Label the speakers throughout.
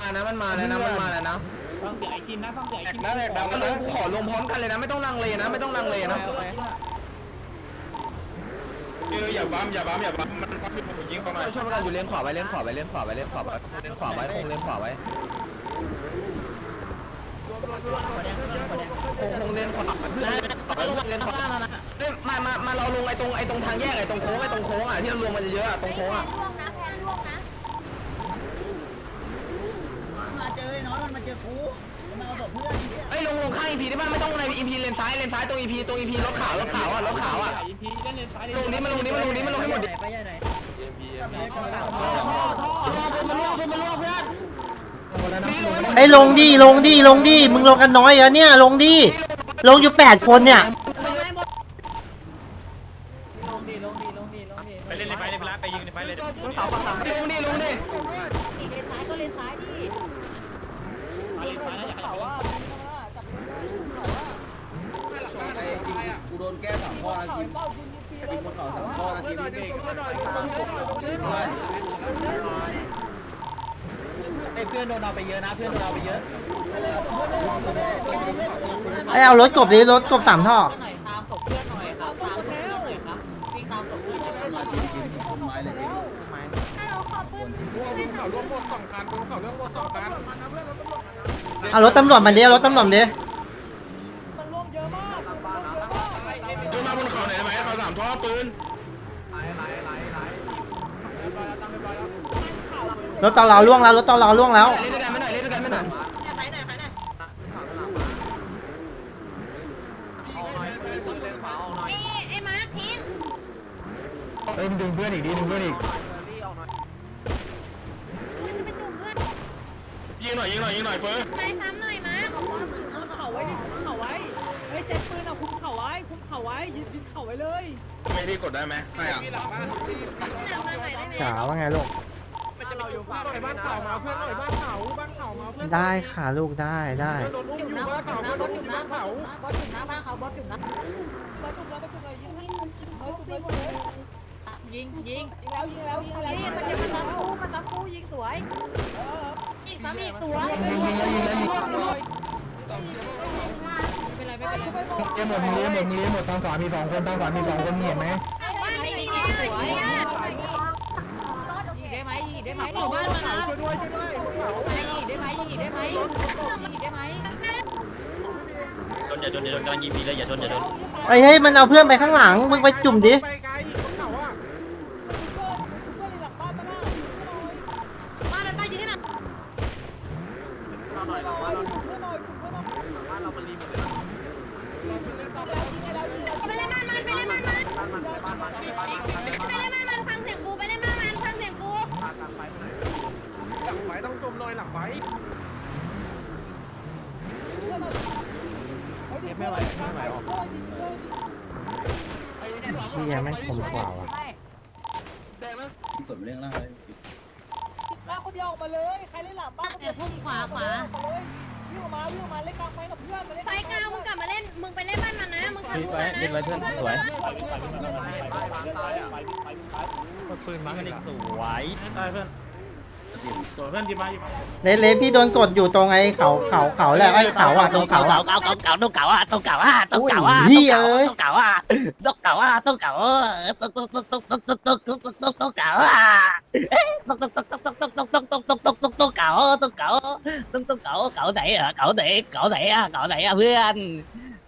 Speaker 1: มานะมันมาแล้วนะมันมาแล้วนะ
Speaker 2: ต้องเสียไอคินนะต้องเสียไอคิน
Speaker 1: แล้วแบมันลงขอลงพร้อมกันเลยนะไม่ต้องลังเลนะไม่ต้องลังเลนะ
Speaker 3: เอออย่าบัมอย่าบัมอย่าบัมมันพับอยู่ผมยิงเขาหน่อย
Speaker 1: ช่วยกันอยู่เลนขวาไว้เลนขวาไว้เลนขวาไว้เลนขวาไว้เลนขวาไว้คงเลนขวาไว้คงคงเลนขวาเพื่อนเลนขวาเอ้ยมามามาเราลงไอ้ตรงไอ้ตรงทางแยกไอ้ตรงโค้งไอ้ตรงโค้งอะที่เรารวมมันเยอะๆอะตรงโค้งอะ
Speaker 4: ล่วงนะแพนล่วงนะ
Speaker 5: มาเจอไอ้น้องมันมาเจอกูมาเอาศพเพื่อนเนี่ย
Speaker 1: ไอ้ยลงลงข้างอีพีได้ป่ะไม่ต้องในอีพีเลนซ้ายเลนซ้ายตรงอีพีตรงอีพีรถขาวรถขาวอะรถขาวอะ
Speaker 2: ไอพีเล่นเลนซ้าย
Speaker 1: ลงนี้มาลงนี้มาลงนี้มาลงให้หมดดิ
Speaker 5: ไปยัยไหนกลับไปเลยกลับไป
Speaker 1: มันล่วงมันล่วงเพื่อนนี่ลงให้หมด
Speaker 6: ไอ้ยลงดิลงดิลงดิมึงลงกันน้อยอะเนี่ยลงดิลงอยู่แปดคนเนี่ย
Speaker 3: ไปเล่นในไฟในเวลาไปยิงในไฟเลย
Speaker 1: ลงดิลงดิ
Speaker 4: อีเลนซ้ายก็เลนซ้ายดิ
Speaker 2: เลนซ้ายนะอย่าขยับ
Speaker 5: กู โดนแก้สามข้อนะทีมทีมบนเขาสามข้อนะทีม
Speaker 1: เพื่อนโดนเอาไปเยอะนะเพื่อนโดนเอาไปเยอะ
Speaker 6: ไอ้ยเอารถกบดิรถกบสามท่อ
Speaker 4: หน่อยตามศพเพื่อนหน่อยครับตามศพเพื่อนหน่อยครับวิ่งตามศพเพื่อนหน่อย
Speaker 5: มาทีมทีมต้นไม้เลยทีม
Speaker 4: ฮัลโหลขอปืน
Speaker 3: เขาร่วมรถสองคันเขาเรื่องรถสองคัน
Speaker 6: เอารถตำรวจมาดิเอารถตำรวจมาดิ
Speaker 3: ดูมาบนเขาไหนอยได้ไหมเขาสามท่อ ปืน
Speaker 6: รถตอรอล่วงแล้วรถตอรอล่วงแล้ว
Speaker 1: เล่นด้วยกันไม่หน่อยเล่นด้วยกันไม่หน่อย
Speaker 5: ใครไหนใครไหน
Speaker 4: ไอ้ไอ้มาร์คทิ้ง
Speaker 1: เอ้ยดึงเพื่อนอีกดิดึงเพื่อนอีก
Speaker 4: มันจะไปจุ่มเพื่อน
Speaker 3: ยิงหน่อยยิงหน่อยยิงหน่อยเฟิร์ส
Speaker 4: ไปซ้ำหน่อยมาร์ค
Speaker 7: เขาไว้ดิคุมเขาไว้เฮ้ยเจ็บปืนอะคุมเขาไว้ คุมเขาไว้ยืนยืนเขาไว้เลย
Speaker 3: ไม่ได้กดได้ไหมใช่อะ
Speaker 4: หนักมาหน่อยได้ไหม
Speaker 6: จ๋าว่าไงลูก
Speaker 7: บ้านเขามาเพื่อนหน่อยบ้านเขาบ้านเขามาเพื่อน
Speaker 6: ได้ค่ะลูกได้ได้
Speaker 7: โดนอุ้ม
Speaker 4: จุ่
Speaker 7: อ
Speaker 4: ม
Speaker 7: ยู่
Speaker 4: นะ
Speaker 7: บ้าน
Speaker 4: จุ่
Speaker 7: เขา
Speaker 4: มนะ
Speaker 7: โดน
Speaker 4: จุ่
Speaker 7: อุ้
Speaker 4: ม
Speaker 7: มอยู่
Speaker 4: นะ
Speaker 7: บ้านเขา
Speaker 4: บอสจุ่มนะบ้านเขาบอสจุ่มนะ
Speaker 7: บ้านจุ่มแล้วบ้านจุ่มเลยยิงให้มันจุ่มเลยจุ่มเลย
Speaker 4: ยิงยิง
Speaker 7: ยิงแล้วยิงแล้วยิงแล้ว
Speaker 4: ยิงมันจะมาซ้ำกูมาซ้ำกูยิงสวยยิงซ้ำอีกสวย
Speaker 1: ยิงแล้วยิงแล้วยิง
Speaker 4: ไม่ เป็นไรไม่เป็นไร
Speaker 1: เลี้ยหมดเลี้ยหมดเลี้ยหมดทางขวามีสองคนทางขวามีสองคนเห็นไหม
Speaker 4: บ้านไม่มีเลยสวยอะยิงได้ไหมยิงได้ไหมหมู่บ้านมานะ
Speaker 7: ช่วยด้วยช่วยด้วยเขา
Speaker 4: ยิงได้ไหมยิงได้ไหมยิงได้ไหม
Speaker 3: โดนอย่าโดนอย่าโดนกำลังยิงพีเลยอย่าโดนอย่าโดน
Speaker 6: ไอ้ยเฮ้ยมันเอาเพื่อนไปข้างหลังมึงไปจุ่มดิ
Speaker 7: ไปไกลเขาอะ
Speaker 4: มาแล้วตายิงให้หน่อยไปเล่นมันมันไปเล่นมันมัน ไปเล่นมันมันฟังเสียงกูไปเล่นมันมันฟังเสียงกู
Speaker 7: หลังไฟต้องจมเลยหลังไฟ
Speaker 6: เชี่ยแม่งคมกว่าว่ะ
Speaker 5: กดเรื่องแล่างเลย
Speaker 7: มาคนเดียวออกมาเลย ใครเล่นหลังบ้านคนเดียวพุ่งขวาขวา วิ่งออกมาวิ่งออกมาเล่นกลางไฟกับเพื่อนมาเล่น
Speaker 4: ไฟกลางมึงกลับมาเล่น มึงไปเล่นบ้านมันนะ มึงทะลุมานะ
Speaker 3: ปืนมากันอีกสวยตายเพื่อนตัวเพื่อนทีมาอยู่
Speaker 6: เลเลพี่โดนกดอยู่ตรงไอ้เขาเขาเขาแหละไอ้เขาอะตรงเขาอะ
Speaker 8: เก่าเก่าเก่าต้องเก่าอะต้องเก่าอะต้องเก่าอะ
Speaker 6: อุ้ยเหี้ยเอ้ย
Speaker 8: ต้องเก่าอะต้องเก่าอะต้องเก่าอะต้องต้องต้องต้องต้องต้องต้องต้องต้องต้องเก่าอะต้องต้องต้องต้องต้องต้องต้อง tôi cậu tôi cậu. Tôi tôi cậu cậu này à cậu này cậu này à cậu này à anh.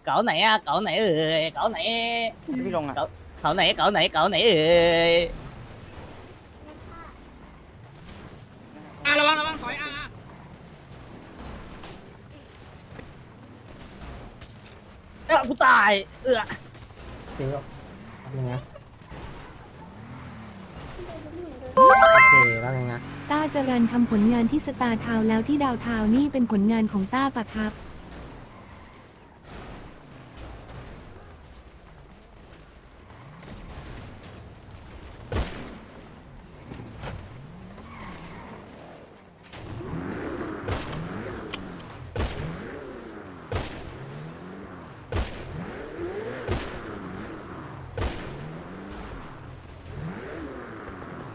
Speaker 8: Cậu này à cậu này ơi cậu này. Biết luôn à. Cậu, cậu này cậu này cậu này ơi à lo băng lo băng khỏi à à à กูตายเอือ
Speaker 6: เดี๋ยวทำยังไง โอเคแล้วไงนะ
Speaker 9: ต้าจรันทำผลงานที่สตาร์ทาวน์แล้วที่ดาวทาวน์นี่เป็นผลงานของต้าปะครับ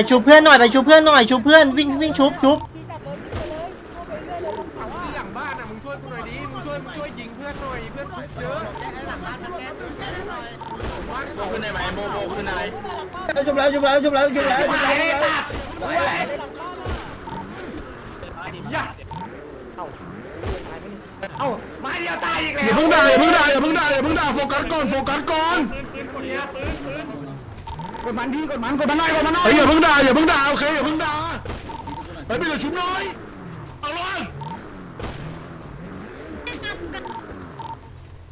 Speaker 6: ไปชูเพื่อนหน่อยไปชูเพื่อนหน่อยชูเพื่อนวิ่งวิ่งชุบชุบ
Speaker 7: ที่จัดเลยยิงไปเลยเข้าไปเรื่อยเลยบนเขาอะ
Speaker 2: หลังบ้านอะมึงช่วยกูหน่อยดิ มึงช่วยมึงช่วยยิงเพื่อนหน่อยเพื่อนชุบเยอะ
Speaker 3: โบขึ้นได้ไหมโบโบขึ้นได้ไหม
Speaker 5: ชุบแล้วชุบแล้วชุบแล้วชุบแล้วชุบแล้วชุบแล้ว
Speaker 2: เอ้ามาเดียวตายอีกแล้ว
Speaker 3: อย่าเพิ่งด่าอย่าเพิ่งด่าอย่าเพิ่งด่าอย่าเพิ่งด่าโฟกัสก่อนโฟกัสก่อน
Speaker 2: กดมันพี่กดมันกดมันหน่อยกดมันหน่อย
Speaker 3: เฮ้ยอย่าเพิ่งด่าอย่าเพิ่งด่าโอเคอย่าเพิ่งด่าเฮ้ยไปเหลือชุบน้อยเอาเลย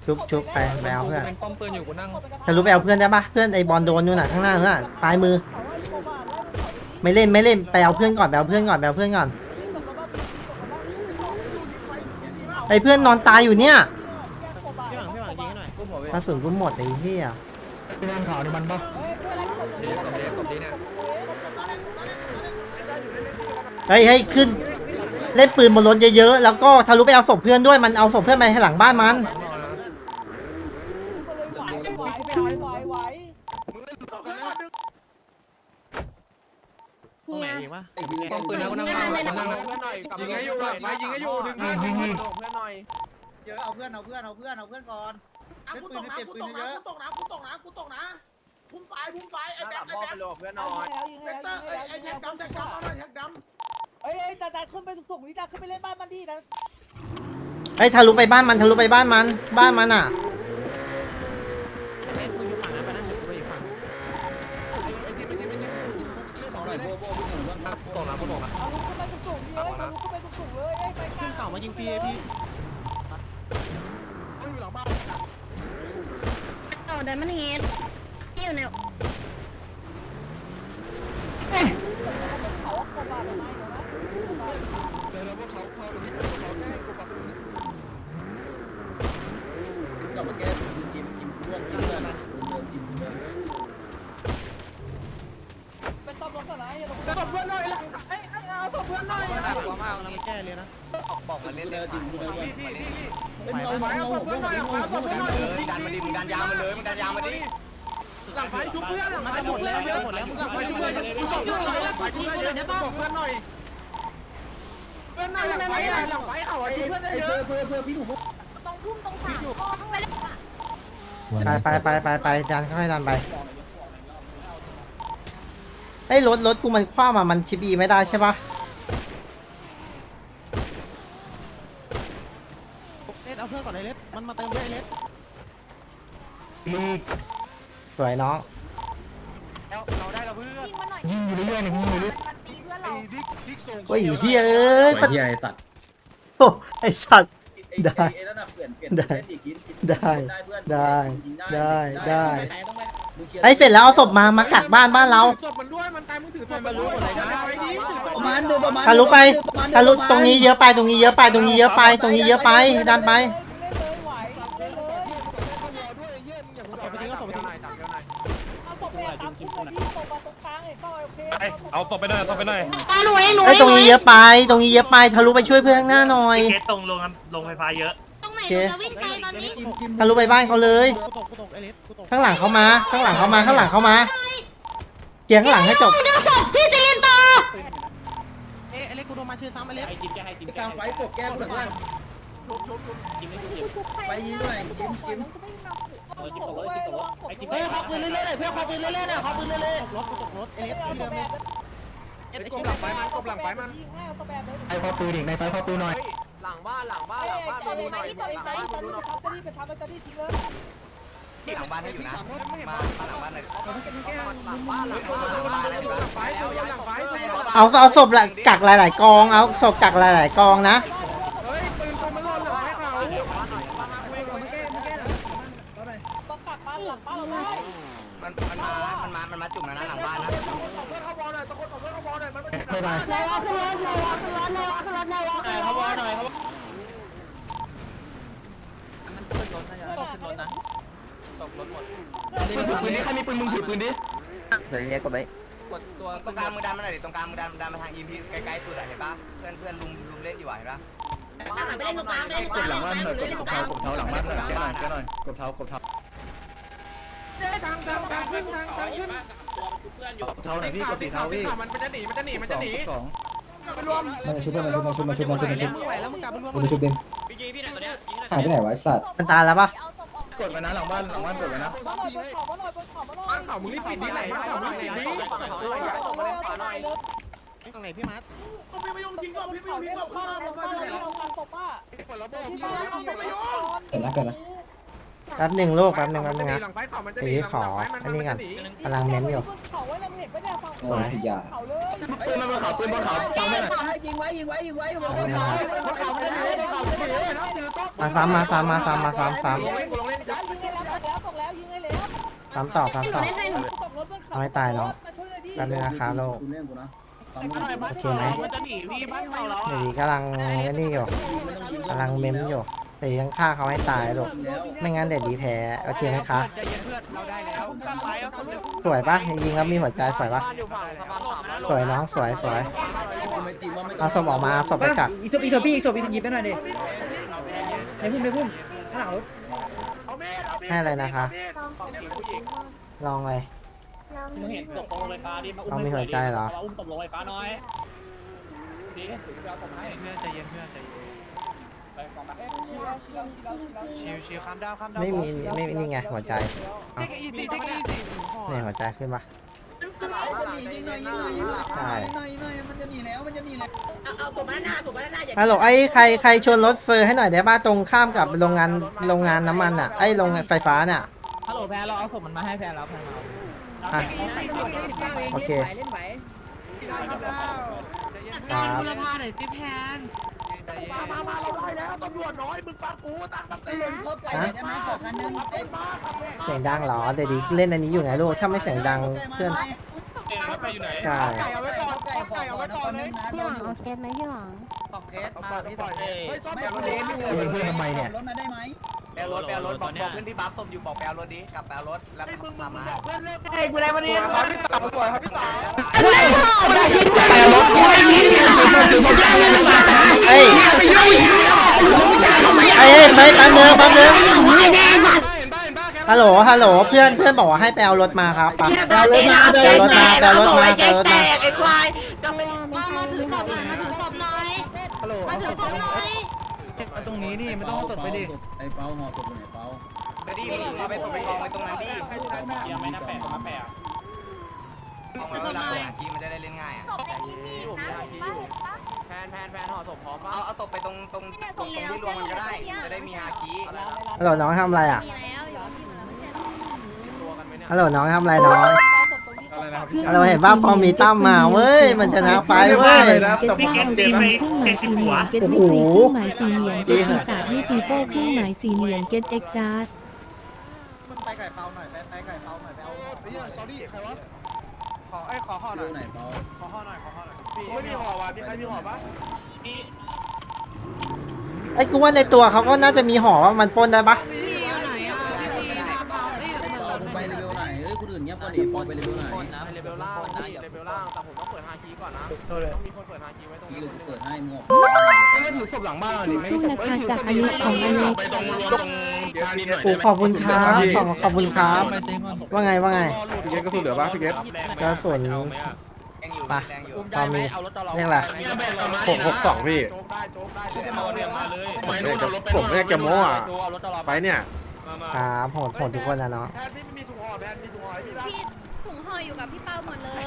Speaker 6: ชุบชุบไปไปเอาเพื่อน
Speaker 2: ป้อมปืนอยู่กูนั่ง
Speaker 6: ทะลุไปเอาเพื่อนได้ปะเพื่อนไอ้บอลโดนนู่นน่ะข้างหน้านู่นน่ะปลายมือ ไม่เล่นไม่เล่นไปเอาเพื่อนก่อนไปเอาเพื่อนก่อนไปเอาเพื่อนก่อนไอ้เพื่อนนอนตายอยู่เนี่ยกระสุนกูหมดไอ้เหี้ย
Speaker 2: พี่แมนข่าวนี่มันปะ
Speaker 6: เฮ้ยเฮ้ยขึ้น เล่นปืนบนรถเยอะๆ แล้วก็ทะลุไปเอาศพเพื่อนด้วย มันเอาศพเพื่อนไปให้หลังบ้านมัน
Speaker 7: ไหวไหวไหวไหว
Speaker 4: เฮีย
Speaker 2: ป้อมปืนแล้วกูนั่งนั่งนั่งนั่งยิงให้อยู่ไฟยิงให้อยู่ดึงยิงยิงยิง
Speaker 5: เยอะเอาเพื่อนเอาเพื่อนเอาเพื่อนเอาเพื่อนก่อนเล่นปืนให้เปลี่ยนปืนเยอะ
Speaker 7: ตกนะกูตกนะกูตกนะ พุ่มไฟพุ่มไฟไอ้แบงค์ไอ้แบงค์เพื่อนหน่อยยิงให้แล้วยิงให้แล้วไอ้แท็กดำแท็กดำเอาหน่อยแท็กดำเฮ้ยดาดาขึ้นไปส่งนี่ดาขึ้นไปเล่นบ้านมันดีนะ
Speaker 6: เฮ้ยทะลุไปบ้านมันทะลุไปบ้านมัน บ้านมันอะ
Speaker 5: เอาหน่อยโบโบพี่หนุ่มบ้าง
Speaker 2: ตกนะกูตกนะ
Speaker 7: เอาลุกขึ้นไปสูงๆเลยเอาลุกขึ้นไปสูงๆเลยไอ้ไปกลาง
Speaker 3: เสามายิงฟรีพี่
Speaker 4: เอาไดมันเฮดที่ อยู่ใน
Speaker 7: เขาโคบาเลยไม่นะ
Speaker 5: กลับมาแก้กินกินร่วงกินเพื่อนเดินกินเพื่อน
Speaker 7: เป็นตบรถก่อนนะอย่าตบเพื่อนหน่อยละไอ้ไอ้เอาตบเพื่อนหน่อย
Speaker 2: บอกมาเล่น
Speaker 5: เดินกินเพื่อน
Speaker 2: พี่พี่พี่พี่
Speaker 5: เป็นเงาเงาเงา
Speaker 2: เพื่อนหน่อยเอาเพื่อนหน่อยเลยดันมาดิมึงดันยาวมาเลยมึงดันยาวมาดิ หลังไฟชุบเพื่อนมันจะหมดแล้วมันจะหมดแล้วหลังไฟชุบเพื่อนชุบเพื่อนหน่อยหลังไฟชุบเพื่อนเยอะบอกเพื่อนหน่อยเพื่อนหน่อยหลังไฟหลังไฟเอาชุบเพื่อนได้เย
Speaker 5: เพื่
Speaker 2: อะ
Speaker 5: เพื่อเพื่อพี่หนุ่ม
Speaker 4: ตรงพุ่มตรงสามก้อนไปเลย
Speaker 6: ไปไปไปไปไปดันค่อยๆดันไปไอ้รถรถกูมันคว้ามามันชิปอีไม่ได้ใช่ปะ
Speaker 3: เล็ดเอาเพื่อนก่อนไอ้เล็ดมันมาเติมด้วยไอ้เล็ด
Speaker 6: สวยน้อง
Speaker 2: เราได้แล้วเพื่อน
Speaker 4: ยิงมาหน่อย
Speaker 2: ยิงอยู่เรื่อยๆนี่ยิงอยู่เรื่อย
Speaker 4: มันตีเพื่อนเรา
Speaker 2: ดิ๊กดิ๊กส่ง
Speaker 6: โอ้ยเฮียเอ้ย
Speaker 5: ไอ้เหี้ยไอ้สัตว์
Speaker 6: โอ้ไอสัตว์
Speaker 5: ได้ไอ้นั่นน่ะเปลี่ยนเปลี่ยนเล่นอีกกิน
Speaker 6: ได้ได้ได้ได้
Speaker 5: มึงเคลียร์
Speaker 6: ไอ้เสร็จแล้วเอาศพมามากักบ้านบ้านเรา
Speaker 2: ศพมันด้วยมันตายมึงถือศพมันด้วยไฟนี้ถือศพ
Speaker 5: ประมาณเดือนประมาณ
Speaker 6: ทะลุไปทะลุตรงนี้เยอะไปตรงนี้เยอะไปตรงนี้เยอะไปตรงนี้เยอะไปดันไป
Speaker 7: เล่นเลยไหวเล่นเลย
Speaker 3: ศพไปทิ้งก็ศพไปทิ้ง
Speaker 7: เอาศพไปตามพุ่มไปที่ศพมาตรงกลางเห็น ป่ะโอเค
Speaker 3: เอาศพไปหน่อยศพไปหน่อย
Speaker 4: ตาหน่วยหน่ว
Speaker 6: ไอ้
Speaker 4: ย
Speaker 6: ยตรงนี้เยอะไป ตรงนี้เยอะไปทะลุไปช่วยเพื่อนข้างหน้าหน่อย
Speaker 3: เคสตรงลงลงไฟฟ้าเยอะ
Speaker 4: ตรงไหนหนูจะวิ่งไปตอนนี้
Speaker 5: กิมกิม
Speaker 6: ทะลุไปบ้านเขาเลย
Speaker 3: กูตกกูตกไอ้เล็ดกูตก
Speaker 6: ข้างหลังเขามา ข้างหลังเขามาข้างหลังเขามาเกียร์ข้างหลังให้จบ
Speaker 4: ดึงศพที่ซิลินต่อ
Speaker 3: เอ้ไอ้เล็ดกูโดนมาชื่อซ้ำไอ้เล็ด
Speaker 9: ให้จิ้มจะให้จิ้ม
Speaker 5: กลางไฟปกแก้ม เพื่อน
Speaker 9: จิ้มให้จิ้ม
Speaker 5: ไปยิงด้วยกิมกิม
Speaker 9: เออจิ้มตกเลยจิ้มตกเลยไอ้จิ้ม
Speaker 7: เฮ้ยขอปืนเล่นๆหน่อยเพื่อนขอปืนเล่นๆหน่อยขอปืนเล่น
Speaker 3: รถกูตกรถไอ้เล็ด
Speaker 7: ๆเอา
Speaker 3: ที่
Speaker 7: ศ
Speaker 3: เดิ
Speaker 7: พ
Speaker 3: ม
Speaker 7: แบ
Speaker 3: เลย
Speaker 7: บ
Speaker 2: ไอ้กบหลังไฟมันกบหลังไฟมัน
Speaker 7: ยิงให้เอาศพแบบเลย
Speaker 2: ไอ้ข้อปืนอีกในไฟข้อปืนหน่อย
Speaker 7: หลังบ้านหลังบ้านหลังบ้านมาดูหน่อยหลังบ้านมาดูหน่อยจะรีบไปทำจะรีบทิ้งเลย
Speaker 2: หลังบ้านให้อยู่นะมามาหลังบ้านเลย
Speaker 7: หลังบ้านหลังบ้านหลังบ้านหลังไฟแล้วหลังไฟ
Speaker 6: เอาเอาศพละกักหลาย ๆกองเอาศพกักหลาย ๆกองนะ
Speaker 2: เฮ้ยปืนกูมันหล่นเหรอให้เขา
Speaker 7: ต้องกลับบ้านหลังบ้านเราได้
Speaker 2: มันมันมามันมามันมาจุ่มนะหลังบ้านนะ
Speaker 7: เพื่อนเขาบอลหน่อยตะโกนบอกเพื่อนเขาบอลหน่อยมันไม่
Speaker 2: ไม่
Speaker 7: หน่อย
Speaker 4: เลยว่าขึ้นรถเลยว่าขึ้นรถเลยว่าขึ้นรถเลยว่าขึ้นรถ
Speaker 3: เขาวอหน่อยเขา
Speaker 2: ปืนนี้ใครมีปืนมึงถือปืนดิ
Speaker 8: เดี๋ยวเรียกก็ไป
Speaker 2: กดตัวตรงกลางมือดันมาหน่อยดิตรงกลางมือดันดันมาทางอีพีใกล้ๆสุดอะเห็นปะเพื่อนเพื่อนลุมลุมเล่นอยู่อะเห็นปะ
Speaker 8: ไปเล่นตรงกลางไปเล่นตรงกลางหลังบ้านหน่อยกบเท้ากบเท้าหลังบ้านหน่อยแกหน่อยแกหน่อยกบเท้ากบเท้า
Speaker 7: ทางทางทางขึ้นทางทางขึ้น
Speaker 8: เท้าหน่อยพี่กบตีเท้าพี่
Speaker 2: มันจะหนีมันจะหนีมันจะหนี
Speaker 8: สอง
Speaker 7: ไปรวม
Speaker 10: มาชุบมาชุบมาชุบมาชุบมาชุบมาชุบ
Speaker 7: ไม่ไหวแล้วมึงกลับไปรวม
Speaker 10: มาชุบเด่น
Speaker 9: พี่กีพี่ไหนตัวเนี้ย
Speaker 10: หายไปไหนวะไอ้สัตว์
Speaker 6: มันตายแล้วปะ
Speaker 8: กดไปนะหลังบ้านหลังบ้านกดไปนะ
Speaker 2: บ้านเขามึงรีบปิดที่ไหนบ้านเขามึงปิดที่
Speaker 7: ตรงไหนพี่มัดพี่ไม่ยงทิ้งก่อนพี่ไม่ยงทิ้งก่อนข้ามลงมาเลยเราการตบป้าพี่ไม่ยงพี่ไม่ยง
Speaker 10: เกิดละเกิดละ
Speaker 6: แป๊บหนึ่งลูกแป๊บหนึ่งแป๊บหนึ่งนะ
Speaker 2: หลังไฟเขามันจะ
Speaker 6: เดี๋ยวขออันนี้ก่อนกำลังเม้มอยู่
Speaker 7: เขาไว้เราเห็นปะเนี่ยฝั่ง
Speaker 10: โอ้ยขยะ
Speaker 7: เขาเลย
Speaker 2: ปืนมันบนเขาปืนบนเขาฟังไม่หน่อย
Speaker 5: ยิงไว้ยิงไว้ยิงไว้บน
Speaker 7: เขา
Speaker 5: เขา
Speaker 7: เขาเขาเลยเขาเลย
Speaker 6: มาซ้ำมาซ้ำมาซ้ำมาซ้ำซ้ำ
Speaker 7: ยิงให้แล้วตกแล้วตกแล้วยิงให้แล้ว
Speaker 6: ซ้ำต่อซ้ำต่อ
Speaker 4: เล่นให้หนู
Speaker 7: ตกรถบนเขา
Speaker 6: เอาให้ตายเนาะ
Speaker 7: มาช่วยหน่อยดิ
Speaker 6: แป๊บนึงนะคะโลก
Speaker 5: กูเล่นกูนะ
Speaker 6: โอเคไหม
Speaker 2: มันจะหนีพี่บ้านเขาแล้ว
Speaker 6: เดี๋ยวนี้กำลังนี่อยู่กำลังเมมอยู่ แต่ยังฆ่าเขาให้ตายลูกไม่งั้นเดี๋ยวดีแพ้โอเคไหมคะ
Speaker 2: ใจเย็นเพื่อนเราได้แล้วข้ามไปเอาสมเด็จ
Speaker 6: สวยปะยิงแล้วมีหัวใจสวยปะ
Speaker 2: อยู่ฝั่งสะพานสามร้อย
Speaker 6: สวยน้องสวยสวย
Speaker 5: ไม่จริงว่าไม่
Speaker 6: เอาศพออกมาเอาศพไปกัก
Speaker 5: อีกศพอีกศพพี่อีกศพอีกหยิบไปหน่อยดิในพุ่มในพุ่มข้างหลังรถ
Speaker 6: ให้อะไรนะคะลองเลย
Speaker 9: มึงเห็นตกลงไฟฟ้าดิมาอุ้ม
Speaker 6: เอามีหัวใจเหรอ
Speaker 9: มาอุ้มตกลงไฟฟ้าหน่อยดีถึงจะเอาตกให้
Speaker 2: เพื่อนใจเย็นเพื่อนใจเย็น
Speaker 9: ไปกองไป
Speaker 2: ชิวชิวข้ามดาวข้ามดาว
Speaker 6: ไม่มีไม่มีนี่ไงหัวใจ
Speaker 2: เทคอีซี่เทคอีซี่
Speaker 6: นี่หัวใจขึ้นปะ
Speaker 5: จะหนียิงหน่อยยิงหน่อยยิงหน่อย
Speaker 6: ใช่
Speaker 5: ยิงหน่อยยิงหน่อยมันจะหนีแล้วมันจะหนีแล้ว
Speaker 6: ฮัลโหลไอ้ใครใครชวนรถเฟอร์ให้หน่อยได้ป่ะตรงข้ามกับโรงงานโรงงานน้ำมันอะไอ้โรงไฟฟ้าน่ะ
Speaker 3: ฮัลโหลแพรเราเอาศพมันมาให้แพรแล้วแพรเรา
Speaker 6: อะโอเค
Speaker 5: เล่นไหว
Speaker 6: ครับ
Speaker 4: บุรพาหน่อยสิแพน
Speaker 7: มามามาเราได้แล้วตำรวจน้อยมึงฟังกูตั้งสติ
Speaker 5: รถไก่ได้ไหมขอคันนึงเอ้ย
Speaker 6: เสียงดังเหรอเดี๋ยวดีเล่นอันนี้อยู่ไงลูกถ้าไม่เสียงดังเพื่อน
Speaker 9: เอ็นรถไปอยู่ไหน
Speaker 6: ใช่
Speaker 5: ไก่เอาไว้ก่อนไก่ขอเอาไว้ก่อนนะ
Speaker 4: พี่หวังเอาเคสไหมพี่หวัง
Speaker 2: สองเคสมาพี่ต่อยเฮ้ยซ่อม
Speaker 5: ไม่
Speaker 2: แบบ
Speaker 5: เอา
Speaker 2: รถ
Speaker 5: ร
Speaker 2: ดี
Speaker 5: ถ
Speaker 2: ไม่
Speaker 5: ไม่
Speaker 2: หัว
Speaker 5: เพื่อน
Speaker 10: ทำไมเนี่ย
Speaker 5: รถมาได้ไหม
Speaker 2: แปลรถแปลรถบอกบอกเพื่อนที่บัฟศพอยู่บอกแปลรถดีกลับแปลรถแล้วมามา
Speaker 7: เพื่อนเลิก
Speaker 2: เฮ้ยกูได้มาดีครับพี่ต่อสวยครับพี่ต่อ
Speaker 6: เอ้ย เอ้ยไปแป๊บนึงแป๊บนึงฮัลโหลฮัลโหลเพื่อนเพื่อนบอกว่าให้ไปเอารถมาครับไปเอารถมาเอารถมาเอารถมาเอารถมา
Speaker 4: มามาถือศพหน่อยมาถือศพหน่อย
Speaker 10: ฮัลโหล
Speaker 4: มาถือศพหน่อย
Speaker 10: ตรงนี้นี่ไม่ต้องเอาศพไปดิ
Speaker 5: ไอ้เป้าหอศพไหนเป้า
Speaker 2: เดี๋ยวดิมึงเอาไปส่งไปกองไปตรงนั้นดิ
Speaker 9: ยังไม่น่าแปะมาแปะ
Speaker 2: เอามาแล้วหาคีมันจะได้เล่นง่ายอะ
Speaker 4: ศพในที่มีนะป้าเห็นปะ
Speaker 2: แพนแพนแพนห่อศพพร้อมป่ะเอาเอาศพไปตรงตรงตรงที่รวมมันก็ได้จะได้มีฮาคี
Speaker 6: ฮัลโหลน้องทำอะไรอะ
Speaker 4: มีแล้วอยู่กับพี่มาแล้วไม่ใช่เหรอ
Speaker 6: ฮัลโหลน้องทำอะไรน้อง
Speaker 11: ครึ่ง
Speaker 6: เราเห็นว่าพอมีตั้มมาเว้ยมันชนะไปเว้ย
Speaker 11: เก็ตบ้าเอาจริงเครื่องหมายสี่เหลี่ยมเก็ตบิ๊กซีเครื่องหมายสี่เหลี่ยมเก็ตปีศาจนี่ปีโป้เครื่องหมายสี่เหลี่ยมเก็ตเอ็กจาร์
Speaker 7: มึงไปไก่เปาหน่อยไปไปไก่เปาหน่อยไปเอาไปเยอะสอรี่ใครวะ
Speaker 2: ขอไอ้ขอห่อหน่อย
Speaker 5: ไหนเป้า
Speaker 2: ขอห่อหน่อยขอห่อหน่อยไม่มีห่อว่ะมีใครมีห่อปะ
Speaker 6: ไอ้กูว่าในตัวเขาก็น่าจะมีห่อว่ามันปล้นได้ปะ
Speaker 5: ไปเลเวลไหนเอ้ยคนอื่นเงียบก่อนดิปอไปเลเวลไหน
Speaker 2: เลเวลล่างเลเวลล่างแต่ผมต้องเปิดฮาคีก่อนนะ
Speaker 10: โทษเลย
Speaker 2: ต้องมีคนเปิดฮาคีไว้ตรง
Speaker 5: พี่
Speaker 2: นี้
Speaker 5: เลยเปิดให้มึงออก
Speaker 2: ไม่ถือศพหลังบ้านหรอ
Speaker 11: สู้ๆนะคะจากอเล็กของอเล็ ก
Speaker 6: โอ้ขอบคุณครับขอบขอบคุณครับ ว่าไงว่าไง
Speaker 3: พี่เกตก็สุดเหลือป่ะพี่เกต
Speaker 6: กระสุน
Speaker 2: แรงอยู่
Speaker 6: ไป
Speaker 2: แรงอยู่
Speaker 6: พอมีเรียกอะไร
Speaker 3: หกหกสองพี่
Speaker 2: โจ๊กได้โจ๊กได้ที่จะมาเรียงมาเลย
Speaker 3: ผมเนี่ยแกโม่อะไปเนี่ย
Speaker 6: ครับโหดโหดทุกคนนะเนาะ
Speaker 2: แพน พี่มีถุงห่อแพนมีถุงห่อให้พี่
Speaker 4: พี่ถุงห่ออยู่กับพี่เปาหมดเลย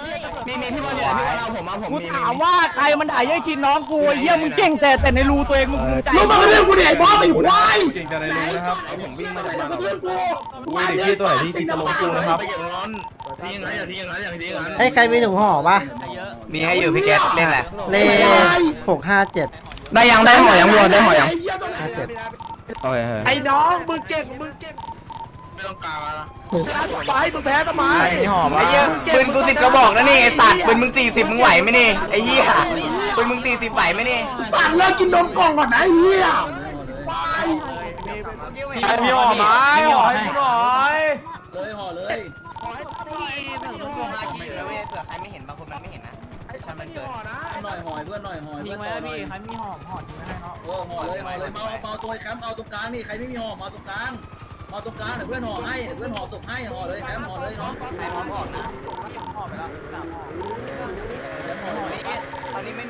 Speaker 2: มีมีพี่บอลอยู่พี่บอลเอาผมเอาผม
Speaker 3: กู
Speaker 2: มี
Speaker 3: ถามว่าใครมันด่าเย้ยคินน้องกูไอ้เหี้ยมึงเก่งแต่แต่ในรูตัวเองมึงภูมิใจ
Speaker 10: รู้มาเรื่องกูเนี่ยไอ้บอสไอ้ควาย
Speaker 3: เก่งแต่ในรูนะครับ
Speaker 2: ผมวิ่งมาจากบ้าน
Speaker 10: เพื่อนกู
Speaker 3: กูเด็กที่ตัวไหนที่คิดจะลงกูนะครับ
Speaker 2: ไปเก็บร้อนทีอย่างนั้นอย่างทีอย่างนั้นอย่างทีอย่างนั้น
Speaker 6: ให้ใครมีถุงห่อปะ
Speaker 2: มีให้อยู่พี่เกตเล่นแหละ
Speaker 6: เลขหกห้าเจ็ด
Speaker 2: ได้ยังได้ห่อยังวัวได้ห่อยัง
Speaker 6: ห้าเจ็ด
Speaker 3: โอเค
Speaker 7: ไอ้น้องมึงเก่งมึงเก่ง
Speaker 2: ไปมึงแพ้ทำไม
Speaker 12: ไอ้เหี้ยปืนกูสิบกระบอกนะนี่ไอ้สัตว์ปืนมึงสี่สิบมึงไหวไหมนี่ไอ้เหี้ยปืนมึงสี่สิบไหวไหมนี่
Speaker 2: สั่งเลิกกินนมกล่องก่อนนะไอ้เหี้ย
Speaker 12: ไอ้พี่ห่อไม้ห่อให้กูหน่อย
Speaker 5: เลยห่อเลย
Speaker 12: มาขี้อยู่แล้วเว้ยเผื่อใครไม่เห็นบางคนมันไม่เห็นนะฉันมันเกิน
Speaker 5: หน่อยห่อยเพื่อนหน่อยห่อยเพื่อนต่อหน่อย
Speaker 13: ใครมีหอมหอมทิ้งไว้ให้เนาะ
Speaker 5: เออห่อเลยห่อเลยมาเอามาตัวแคมป์เอาตรงกลางนี่ใครไม่มีห่อมาตรงกลาง มาตรงกลางเดี๋ยวเพื่อนห่อให้เดี๋ยวเพื่อนห่อศพให้ห่อเลยแคมห่อเลยเนาะ
Speaker 12: ใครพร้อมออกนะ
Speaker 13: หอมไปแล้วสามหอ
Speaker 5: แคมป์ห่อนี่
Speaker 12: ตอนนี้ไม่